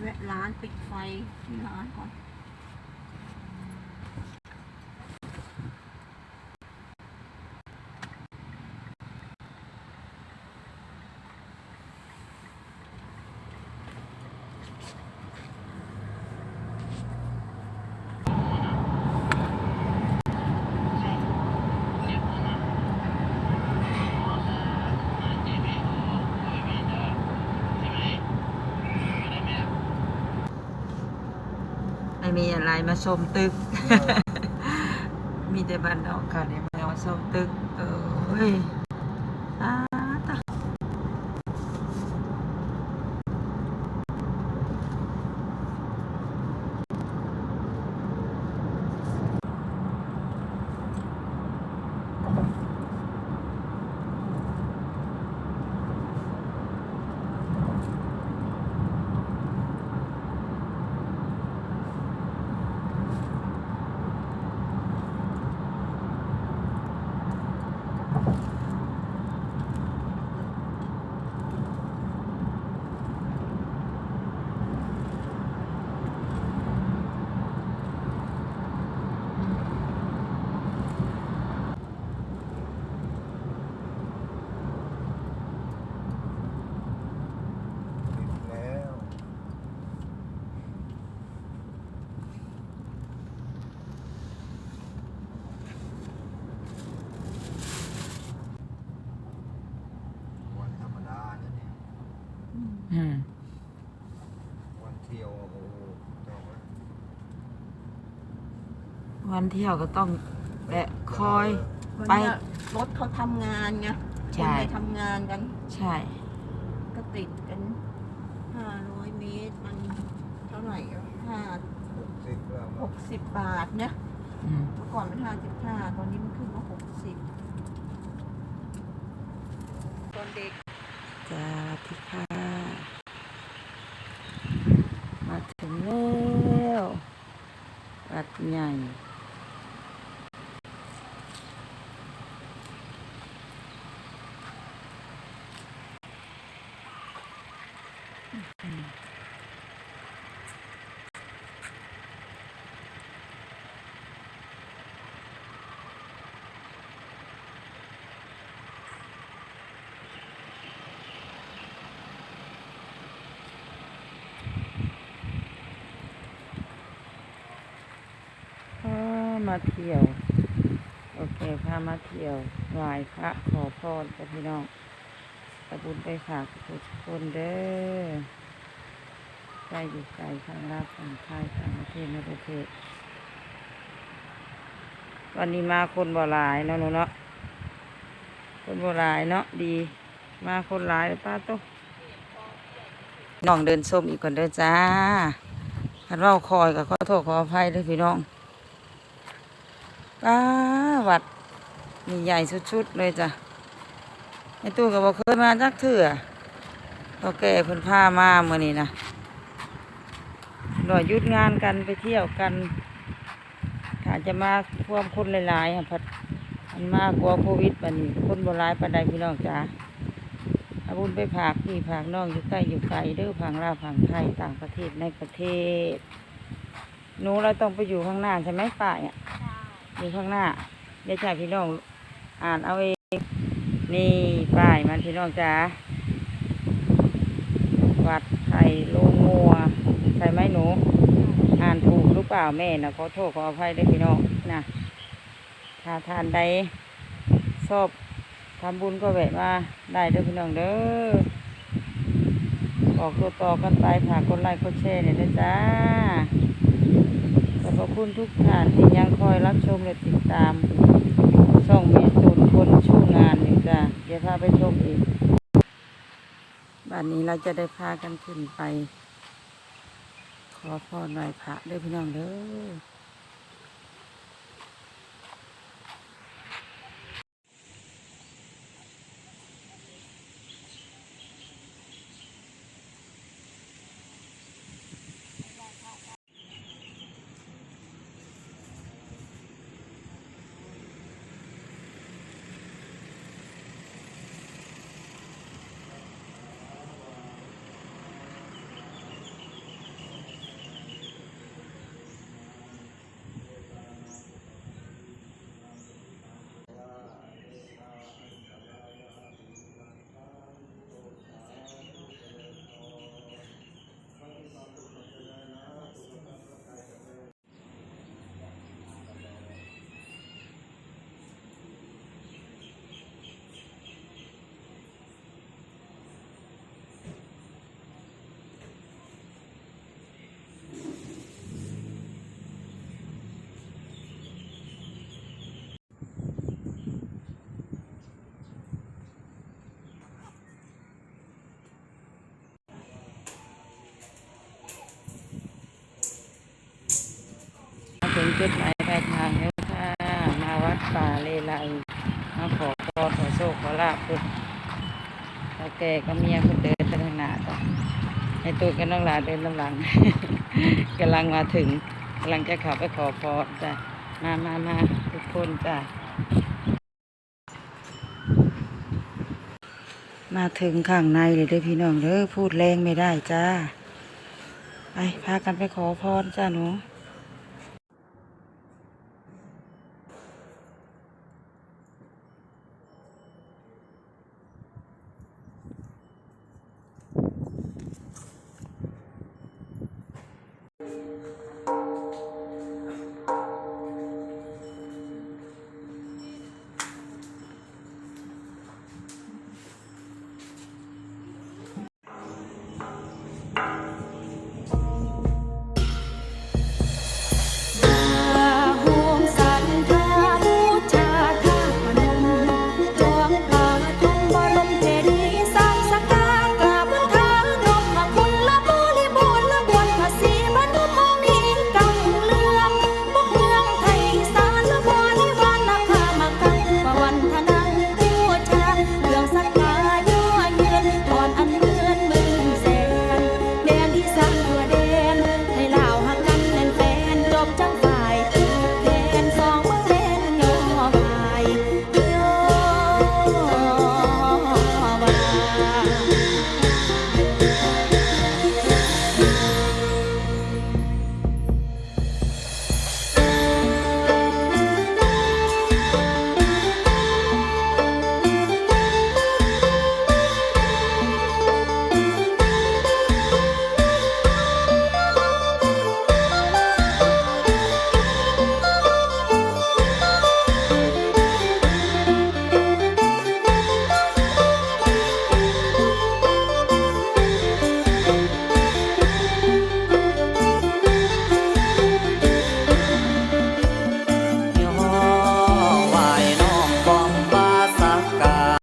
แวะร้านปิดไฟที่ร้านก่อน ม่มีอะไรมาชมตึก มีแต่บ้านนอกค่ะเนี่ยมาชมตึกเอ้ยตาตา แล้ว วันธรรมดาเนี่ยเนี่ย อืมวันเที่ยวโอ้โหจองไว้วันเที่ยวก็ต้องแวะคอย วันไปเนี้ยรถเขาทำงานไงใช่คนไปทำงานกันใช่ ก็ติดกันห้าร้อยเมตรมันเท่าไหร่อะห้าหกสิบแล้วหกสิบบาทเนี่ยอืมเมื่อก่อนมันห้าสิบห้าตอนนี้มันขึ้นมาหกสิบตอนเด็กจ้าที่ค่ะ มาถึงแล้ววัดใหญ่ ก็ มาเที่ยว โอเคพามาเที่ยวไหว้พระขอพรกับพี่น้องตะบุญไปฝากทุกคนเด้อใจอยู่ใจทางลาบทางไทยทางประเทศในประเทศวันนี้มาคนบ่หลายเนาะหนูเนาะคนบ่หลายเนาะดี มาคนหลายป้าตุ๊น้องเดินส้มอีกก่อนเด้อจ้าคันว่าคอยกับขอโทษขออภัยเด้วยพี่น้อง ป้าวัดนี่ใหญ่ชุดๆเลยจ้ะไอตู้ก็บอกเคยมาจักเถื่อเขาแก่เพิ่นพามาเมื่อนี้นะรอหยุดงานกันไปเที่ยวกันถ้าจะมาพวมคนหลายๆอะพัดมันมากกลัวโควิดบันนี้คนโบราณปานใดพี่น้องจ้าอาบุญไปผากพี่ผากน้องอยู่ใกล้อยู่ไกลเด้อผังลาผังไทยต่างประเทศในประเทศหนูเราต้องไปอยู่ข้างหน้าใช่ไหมป้าเนี่ย อยู่ข้างหน้าเดี๋ยวจ่ายพี่น้องอ่านเอาเอง นี่ป้ายมันพี่น้องจ๋าวัดไทยโลงัวใช่ไหมหนู อ่านถูกหรือเปล่าแม่นะขอโทษขออภัยด้วยพี่น้องนะถ้าทานใดชอบทำบุญก็แวะมาได้เด้อพี่น้องเด้อบอกตัวต่อกันไปฝากกดไลค์กดแชร์เนี่ยนะจ้า คุณทุกท่านที่ยังคอยรับชมและติดตามช่องเมตุนคนชู้งานนี่จ้ะเดี๋ยวพาไปชมอีกบัดนนี้เราจะได้พากันขึ้นไป ขอพรไหว้พระด้วยพี่น้องเด้อ จุดหมายปลายทางเด้อค่ะ มาวัดป่าเลไลมาขอพรขอโชคขอลาภเพิ่นแล้วแกก็เมียเพิ่นเดินไปทางหน้าจ้ะให้ตูกันน้องหลาเดินลำหลังกำลังมาถึงกำลังจะขับไปขอพรจ้ะมามามาทุกคนจ้ะมาถึงข้างในเลยเด้อพี่น้องเด้อพูดแรงไม่ได้จ้า ไปพากันไปขอพรจ้าหนู Oh.